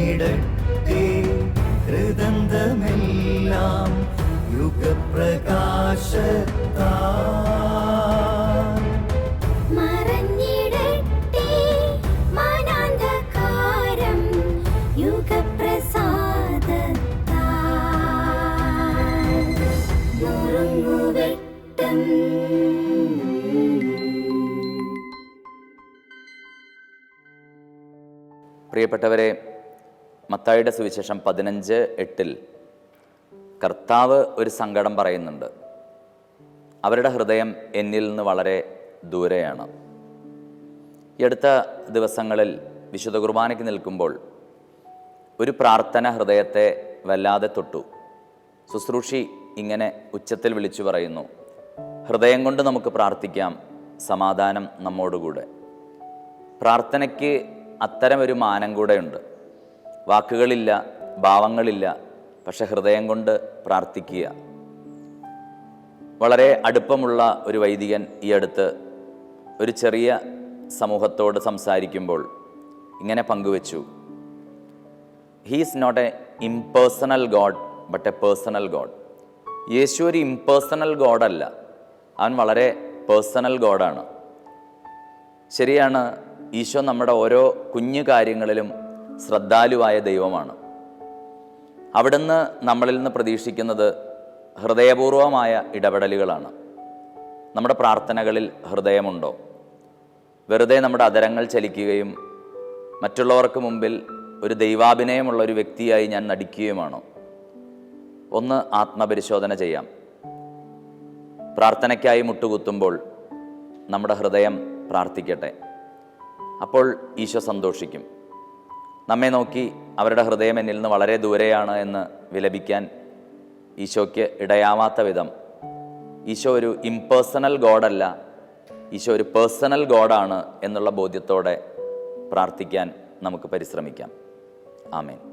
ഇറങ്ങിടട്ടെ ഹൃദന്തമെല്ലാം യുഗപ്രകാശത്താ പ്രിയപ്പെട്ടവരെ മത്തായിയുടെ സുവിശേഷം പതിനഞ്ച് എട്ടിൽ കർത്താവ് ഒരു സങ്കടം പറയുന്നുണ്ട്. അവരുടെ ഹൃദയം എന്നിൽ നിന്ന് വളരെ ദൂരെയാണ്. ഈ അടുത്ത ദിവസങ്ങളിൽ വിശുദ്ധ കുർബാനയ്ക്ക് നിൽക്കുമ്പോൾ ഒരു പ്രാർത്ഥന ഹൃദയത്തെ വല്ലാതെ തൊട്ടു. ശുശ്രൂഷി ഇങ്ങനെ ഉച്ചത്തിൽ വിളിച്ചു പറയുന്നു ഹൃദയം കൊണ്ട് നമുക്ക് പ്രാർത്ഥിക്കാം സമാധാനം നമ്മോടുകൂടെ. പ്രാർത്ഥനയ്ക്ക് അത്തരമൊരു മാനം കൂടെയുണ്ട്. വാക്കുകളില്ല ഭാവങ്ങളില്ല പക്ഷെ ഹൃദയം കൊണ്ട് പ്രാർത്ഥിക്കുക. വളരെ അടുപ്പമുള്ള ഒരു വൈദികൻ ഈ അടുത്ത് ഒരു ചെറിയ സമൂഹത്തോട് സംസാരിക്കുമ്പോൾ ഇങ്ങനെ പങ്കുവച്ചു. He's not a impersonal god but a personal god Yeshu ഒരു ഇംപേഴ്സണൽ ഗോഡല്ല അവൻ വളരെ പേഴ്സണൽ ഗോഡാണ് ശരിയാണ് ഈശോ നമ്മുടെ ഓരോ കുഞ്ഞു കാര്യങ്ങളിലും ശ്രദ്ധാലുവായ ദൈവമാണ്. അവിടുന്ന് നമ്മളിൽ നിന്ന് പ്രതീക്ഷിക്കുന്നത് ഹൃദയപൂർവമായ ഇടപെടലുകളാണ്. നമ്മുടെ പ്രാർത്ഥനകളിൽ ഹൃദയമുണ്ടോ? വെറുതെ നമ്മുടെ അതരങ്ങൾ ചലിക്കുകയും മറ്റുള്ളവർക്ക് മുമ്പിൽ ഒരു ദൈവാഭിനയമുള്ള ഒരു വ്യക്തിയായി ഞാൻ നടിക്കുകയുമാണോ? ഒന്ന് ആത്മപരിശോധന ചെയ്യാം. പ്രാർത്ഥനയ്ക്കായി മുട്ടുകുത്തുമ്പോൾ നമ്മുടെ ഹൃദയം പ്രാർത്ഥിക്കട്ടെ. അപ്പോൾ ഈശോ സന്തോഷിക്കും. നമ്മെ നോക്കി അവരുടെ ഹൃദയം എന്നിൽ നിന്ന് വളരെ ദൂരെയാണ് എന്ന് വിലപിക്കാൻ ഈശോയ്ക്ക് ഇടയാവാത്ത വിധം ഈശോ ഒരു ഇംപേഴ്സണൽ ഗോഡല്ല ഈശോ ഒരു പേഴ്സണൽ ഗോഡാണ് എന്നുള്ള ബോധ്യത്തോടെ പ്രാർത്ഥിക്കാൻ നമുക്ക് പരിശ്രമിക്കാം. ആമേൻ.